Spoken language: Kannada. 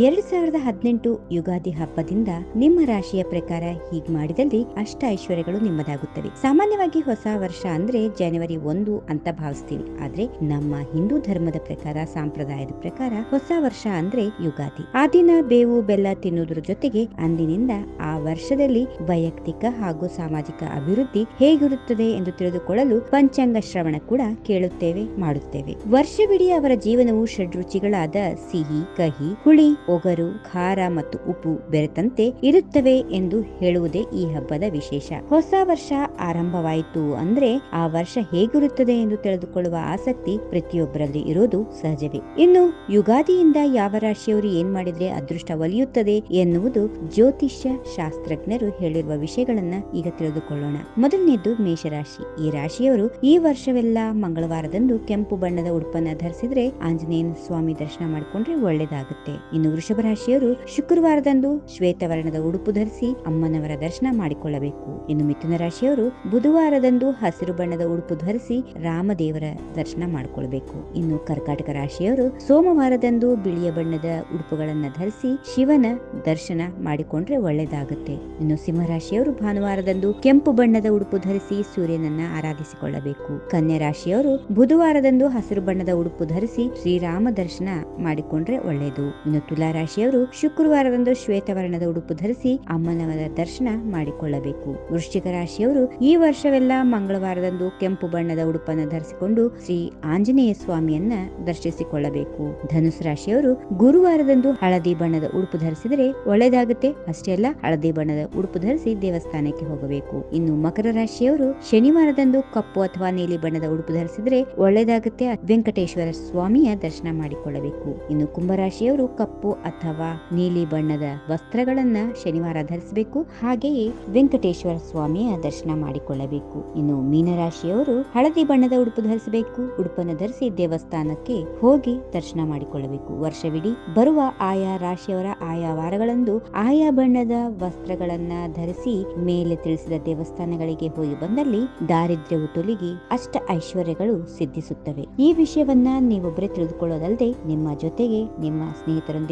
ಎರಡ್ ಸಾವಿರದ ಹದಿನೆಂಟು ಯುಗಾದಿ ಹಬ್ಬದಿಂದ ನಿಮ್ಮ ರಾಶಿಯ ಪ್ರಕಾರ ಹೀಗೆ ಮಾಡಿದಲ್ಲಿ ಅಷ್ಟ ಐಶ್ವರ್ಯಗಳು ನಿಮ್ಮದಾಗುತ್ತವೆ. ಸಾಮಾನ್ಯವಾಗಿ ಹೊಸ ವರ್ಷ ಅಂದ್ರೆ ಜನವರಿ ಒಂದು ಅಂತ ಭಾವಿಸ್ತೀವಿ. ಆದ್ರೆ ನಮ್ಮ ಹಿಂದೂ ಧರ್ಮದ ಪ್ರಕಾರ, ಸಂಪ್ರದಾಯದ ಪ್ರಕಾರ ಹೊಸ ವರ್ಷ ಅಂದ್ರೆ ಯುಗಾದಿ. ಆ ದಿನ ಬೇವು, ಬೆಲ್ಲ ತಿನ್ನುವುದರ ಜೊತೆಗೆ ಅಂದಿನಿಂದ ಆ ವರ್ಷದಲ್ಲಿ ವೈಯಕ್ತಿಕ ಹಾಗೂ ಸಾಮಾಜಿಕ ಅಭಿವೃದ್ಧಿ ಹೇಗಿರುತ್ತದೆ ಎಂದು ತಿಳಿದುಕೊಳ್ಳಲು ಪಂಚಾಂಗ ಶ್ರವಣ ಕೂಡ ಕೇಳುತ್ತೇವೆ, ಮಾಡುತ್ತೇವೆ. ವರ್ಷವಿಡೀ ಅವರ ಜೀವನವು ಷಡ್ರುಚಿಗಳಾದ ಸಿಹಿ, ಕಹಿ, ಹುಳಿ ಒಗರು, ಖಾರ ಮತ್ತು ಉಪ್ಪು ಬೆರೆತಂತೆ ಇರುತ್ತವೆ ಎಂದು ಹೇಳುವುದೇ ಈ ಹಬ್ಬದ ವಿಶೇಷ. ಹೊಸ ವರ್ಷ ಆರಂಭವಾಯಿತು ಅಂದ್ರೆ ಆ ವರ್ಷ ಹೇಗಿರುತ್ತದೆ ಎಂದು ತಿಳಿದುಕೊಳ್ಳುವ ಆಸಕ್ತಿ ಪ್ರತಿಯೊಬ್ಬರಲ್ಲಿ ಇರೋದು ಸಹಜವೇ. ಇನ್ನು ಯುಗಾದಿಯಿಂದ ಯಾವ ರಾಶಿಯವರು ಏನ್ ಮಾಡಿದ್ರೆ ಅದೃಷ್ಟ ಒಲಿಯುತ್ತದೆ ಎನ್ನುವುದು ಜ್ಯೋತಿಷ್ಯ ಶಾಸ್ತ್ರಜ್ಞರು ಹೇಳಿರುವ ವಿಷಯಗಳನ್ನ ಈಗ ತಿಳಿದುಕೊಳ್ಳೋಣ. ಮೊದಲನೇದು ಮೇಷರಾಶಿ. ಈ ರಾಶಿಯವರು ಈ ವರ್ಷವೆಲ್ಲ ಮಂಗಳವಾರದಂದು ಕೆಂಪು ಬಣ್ಣದ ಉಡುಪನ್ನ ಧರಿಸಿದ್ರೆ ಆಂಜನೇಯನ ಸ್ವಾಮಿ ದರ್ಶನ ಮಾಡಿಕೊಂಡ್ರೆ ಒಳ್ಳೇದಾಗುತ್ತೆ. ಇನ್ನು ವೃಷಭ ರಾಶಿಯವರು ಶುಕ್ರವಾರದಂದು ಶ್ವೇತವರ್ಣದ ಉಡುಪು ಧರಿಸಿ ಅಮ್ಮನವರ ದರ್ಶನ ಮಾಡಿಕೊಳ್ಳಬೇಕು. ಇನ್ನು ಮಿಥುನ ರಾಶಿಯವರು ಬುಧವಾರದಂದು ಹಸಿರು ಬಣ್ಣದ ಉಡುಪು ಧರಿಸಿ ರಾಮದೇವರ ದರ್ಶನ ಮಾಡಿಕೊಳ್ಳಬೇಕು. ಇನ್ನು ಕರ್ಕಾಟಕ ರಾಶಿಯವರು ಸೋಮವಾರದಂದು ಬಿಳಿಯ ಬಣ್ಣದ ಉಡುಪುಗಳನ್ನು ಧರಿಸಿ ಶಿವನ ದರ್ಶನ ಮಾಡಿಕೊಂಡ್ರೆ ಒಳ್ಳೆಯದಾಗುತ್ತೆ ಇನ್ನು ಸಿಂಹರಾಶಿಯವರು ಭಾನುವಾರದಂದು ಕೆಂಪು ಬಣ್ಣದ ಉಡುಪು ಧರಿಸಿ ಸೂರ್ಯನನ್ನ ಆರಾಧಿಸಿಕೊಳ್ಳಬೇಕು. ಕನ್ಯಾ ರಾಶಿಯವರು ಬುಧವಾರದಂದು ಹಸಿರು ಬಣ್ಣದ ಉಡುಪು ಧರಿಸಿ ಶ್ರೀರಾಮ ದರ್ಶನ ಮಾಡಿಕೊಂಡ್ರೆ ಒಳ್ಳೆಯದು ಇನ್ನು ರಾಶಿಯವರು ಶುಕ್ರವಾರದಂದು ಶ್ವೇತವರ್ಣದ ಉಡುಪು ಧರಿಸಿ ಅಮ್ಮನವರ ದರ್ಶನ ಮಾಡಿಕೊಳ್ಳಬೇಕು. ವೃಶ್ಚಿಕ ರಾಶಿಯವರು ಈ ವರ್ಷವೆಲ್ಲ ಮಂಗಳವಾರದಂದು ಕೆಂಪು ಬಣ್ಣದ ಉಡುಪನ್ನು ಧರಿಸಿಕೊಂಡು ಶ್ರೀ ಆಂಜನೇಯ ಸ್ವಾಮಿಯನ್ನ ದರ್ಶಿಸಿಕೊಳ್ಳಬೇಕು. ಧನುಸು ರಾಶಿಯವರು ಗುರುವಾರದಂದು ಹಳದಿ ಬಣ್ಣದ ಉಡುಪು ಧರಿಸಿದರೆ ಒಳ್ಳೆಯದಾಗುತ್ತೆ. ಅಷ್ಟೇ ಅಲ್ಲ, ಹಳದಿ ಬಣ್ಣದ ಉಡುಪು ಧರಿಸಿ ದೇವಸ್ಥಾನಕ್ಕೆ ಹೋಗಬೇಕು. ಇನ್ನು ಮಕರ ರಾಶಿಯವರು ಶನಿವಾರದಂದು ಕಪ್ಪು ಅಥವಾ ನೀಲಿ ಬಣ್ಣದ ಉಡುಪು ಧರಿಸಿದರೆ ಒಳ್ಳೆಯದಾಗುತ್ತೆ. ವೆಂಕಟೇಶ್ವರ ಸ್ವಾಮಿಯ ದರ್ಶನ ಮಾಡಿಕೊಳ್ಳಬೇಕು. ಇನ್ನು ಕುಂಭರಾಶಿಯವರು ಕಪ್ಪು ಅಥವಾ ನೀಲಿ ಬಣ್ಣದ ವಸ್ತ್ರಗಳನ್ನ ಶನಿವಾರ ಧರಿಸಬೇಕು. ಹಾಗೆಯೇ ವೆಂಕಟೇಶ್ವರ ಸ್ವಾಮಿಯ ದರ್ಶನ ಮಾಡಿಕೊಳ್ಳಬೇಕು. ಇನ್ನು ಮೀನರಾಶಿಯವರು ಹಳದಿ ಬಣ್ಣದ ಉಡುಪು ಧರಿಸಬೇಕು. ಉಡುಪನ್ನು ಧರಿಸಿ ದೇವಸ್ಥಾನಕ್ಕೆ ಹೋಗಿ ದರ್ಶನ ಮಾಡಿಕೊಳ್ಳಬೇಕು. ವರ್ಷವಿಡೀ ಬರುವ ಆಯಾ ರಾಶಿಯವರ ಆಯಾ ವಾರಗಳಂದು ಆಯಾ ಬಣ್ಣದ ವಸ್ತ್ರಗಳನ್ನ ಧರಿಸಿ ಮೇಲೆ ತಿಳಿಸಿದ ದೇವಸ್ಥಾನಗಳಿಗೆ ಹೋಗಿ ಬಂದಲ್ಲಿ ದಾರಿದ್ರ್ಯವು ತೊಲಗಿ ಅಷ್ಟ ಐಶ್ವರ್ಯಗಳು ಸಿದ್ಧಿಸುತ್ತವೆ. ಈ ವಿಷಯವನ್ನ ನೀವೊಬ್ಬರೇ ತಿಳಿದುಕೊಳ್ಳೋದಲ್ಲದೆ ನಿಮ್ಮ ಜೊತೆಗೆ ನಿಮ್ಮ ಸ್ನೇಹಿತರೊಂದಿಗೂ